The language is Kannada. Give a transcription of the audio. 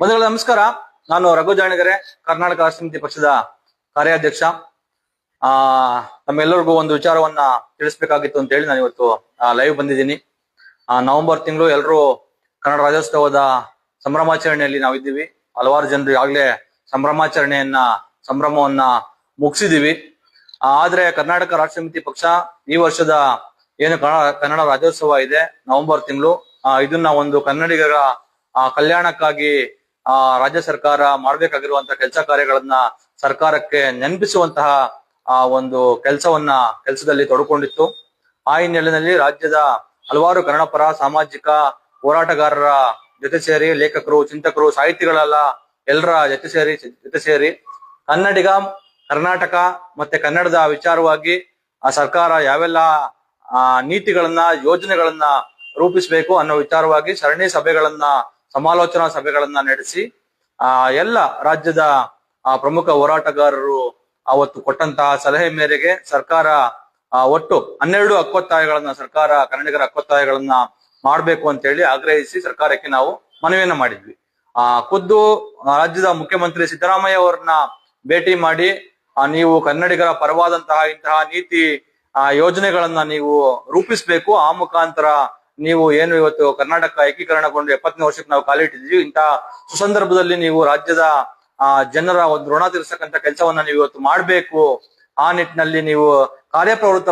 ಮೊದಲ ನಮಸ್ಕಾರ. ನಾನು ರಘು ಜಾಣಗೆರೆ, ಕರ್ನಾಟಕ ಸಮಿತಿ ಪಕ್ಷದ ಕಾರ್ಯಾಧ್ಯಕ್ಷ. ಆ, ನಮ್ಮೆಲ್ಲರಿಗೂ ಒಂದು ವಿಚಾರವನ್ನ ತಿಳಿಸ್ಬೇಕಾಗಿತ್ತು ಅಂತ ಹೇಳಿ ನಾನು ಇವತ್ತು ಲೈವ್ ಬಂದಿದ್ದೀನಿ. ನವೆಂಬರ್ ತಿಂಗಳು ಎಲ್ಲರೂ ಕನ್ನಡ ರಾಜ್ಯೋತ್ಸವದ ಸಂಭ್ರಮಾಚರಣೆಯಲ್ಲಿ ನಾವಿದ್ದೀವಿ. ಹಲವಾರು ಜನರು ಈಗಾಗಲೇ ಸಂಭ್ರಮಾಚರಣೆಯನ್ನ, ಸಂಭ್ರಮವನ್ನ ಮುಗಿಸಿದೀವಿ ಆದ್ರೆ ಕರ್ನಾಟಕ ರಾಷ್ಟ್ರ ಸಮಿತಿ ಪಕ್ಷ ಈ ವರ್ಷದ ಏನು ಕನ್ನಡ ರಾಜ್ಯೋತ್ಸವ ಇದೆ, ನವೆಂಬರ್ ತಿಂಗಳು. ಇದನ್ನ ಒಂದು ಕನ್ನಡಿಗರ ಕಲ್ಯಾಣಕ್ಕಾಗಿ ಆ, ರಾಜ್ಯ ಸರ್ಕಾರ ಮಾಡಬೇಕಾಗಿರುವಂತಹ ಕೆಲಸ ಕಾರ್ಯಗಳನ್ನ ಸರ್ಕಾರಕ್ಕೆ ನೆನಪಿಸುವಂತಹ ಆ ಒಂದು ಕೆಲಸವನ್ನ ಕೆಲಸದಲ್ಲಿ ತೊಡಕೊಂಡಿತ್ತು. ಆ ಹಿನ್ನೆಲೆಯಲ್ಲಿ ರಾಜ್ಯದ ಹಲವಾರು ಕನ್ನಡಪರ ಸಾಮಾಜಿಕ ಹೋರಾಟಗಾರರ ಜೊತೆ ಸೇರಿ ಲೇಖಕರು ಚಿಂತಕರು ಸಾಹಿತಿಗಳೆಲ್ಲ ಎಲ್ಲರ ಜೊತೆ ಸೇರಿ ಜೊತೆ ಸೇರಿ ಕನ್ನಡಿಗ ಕರ್ನಾಟಕ ಮತ್ತೆ ಕನ್ನಡದ ವಿಚಾರವಾಗಿ ಆ ಸರ್ಕಾರ ಯಾವೆಲ್ಲ ನೀತಿಗಳನ್ನ ಯೋಜನೆಗಳನ್ನ ರೂಪಿಸಬೇಕು ಅನ್ನೋ ವಿಚಾರವಾಗಿ ಸರಣಿ ಸಭೆಗಳನ್ನ ಸಮಾಲೋಚನಾ ಸಭೆಗಳನ್ನ ನಡೆಸಿ, ಆ, ಎಲ್ಲ ರಾಜ್ಯದ ಪ್ರಮುಖ ಹೋರಾಟಗಾರರು ಅವತ್ತು ಕೊಟ್ಟಂತಹ ಸಲಹೆ ಮೇರೆಗೆ ಸರ್ಕಾರ ಒಟ್ಟು ಹನ್ನೆರಡು ಹಕ್ಕೊತ್ತಾಯಗಳನ್ನ ಸರ್ಕಾರ, ಕನ್ನಡಿಗರ ಹಕ್ಕೊತ್ತಾಯಗಳನ್ನ ಮಾಡ್ಬೇಕು ಅಂತ ಹೇಳಿ ಆಗ್ರಹಿಸಿ ಸರ್ಕಾರಕ್ಕೆ ನಾವು ಮನವಿಯನ್ನ ಮಾಡಿದ್ವಿ. ಆ, ಖುದ್ದು ರಾಜ್ಯದ ಮುಖ್ಯಮಂತ್ರಿ ಸಿದ್ದರಾಮಯ್ಯ ಅವರನ್ನ ಭೇಟಿ ಮಾಡಿ ನೀವು ಕನ್ನಡಿಗರ ಪರವಾದಂತಹ ಇಂತಹ ನೀತಿ ಯೋಜನೆಗಳನ್ನ ನೀವು ರೂಪಿಸಬೇಕು, ಆ ಮುಖಾಂತರ ನೀವು ಏನು ಇವತ್ತು ಕರ್ನಾಟಕ ಏಕೀಕರಣಗೊಂಡು ಎಪ್ಪತ್ತನೇ ವರ್ಷಕ್ಕೆ ನಾವು ಕಾಲಿಟ್ಟಿದ್ದೀವಿ ಇಂತಹ ಸುಸಂದರ್ಭದಲ್ಲಿ ನೀವು ರಾಜ್ಯದ ಜನರ ಒಂದು ಋಣ ತೀರಿಸಕ್ಕಂತ ಕೆಲಸವನ್ನ ನೀವು ಇವತ್ತು ಮಾಡಬೇಕು. ಆ ನಿಟ್ಟಿನಲ್ಲಿ ನೀವು ಕಾರ್ಯಪ್ರವೃತ್ತ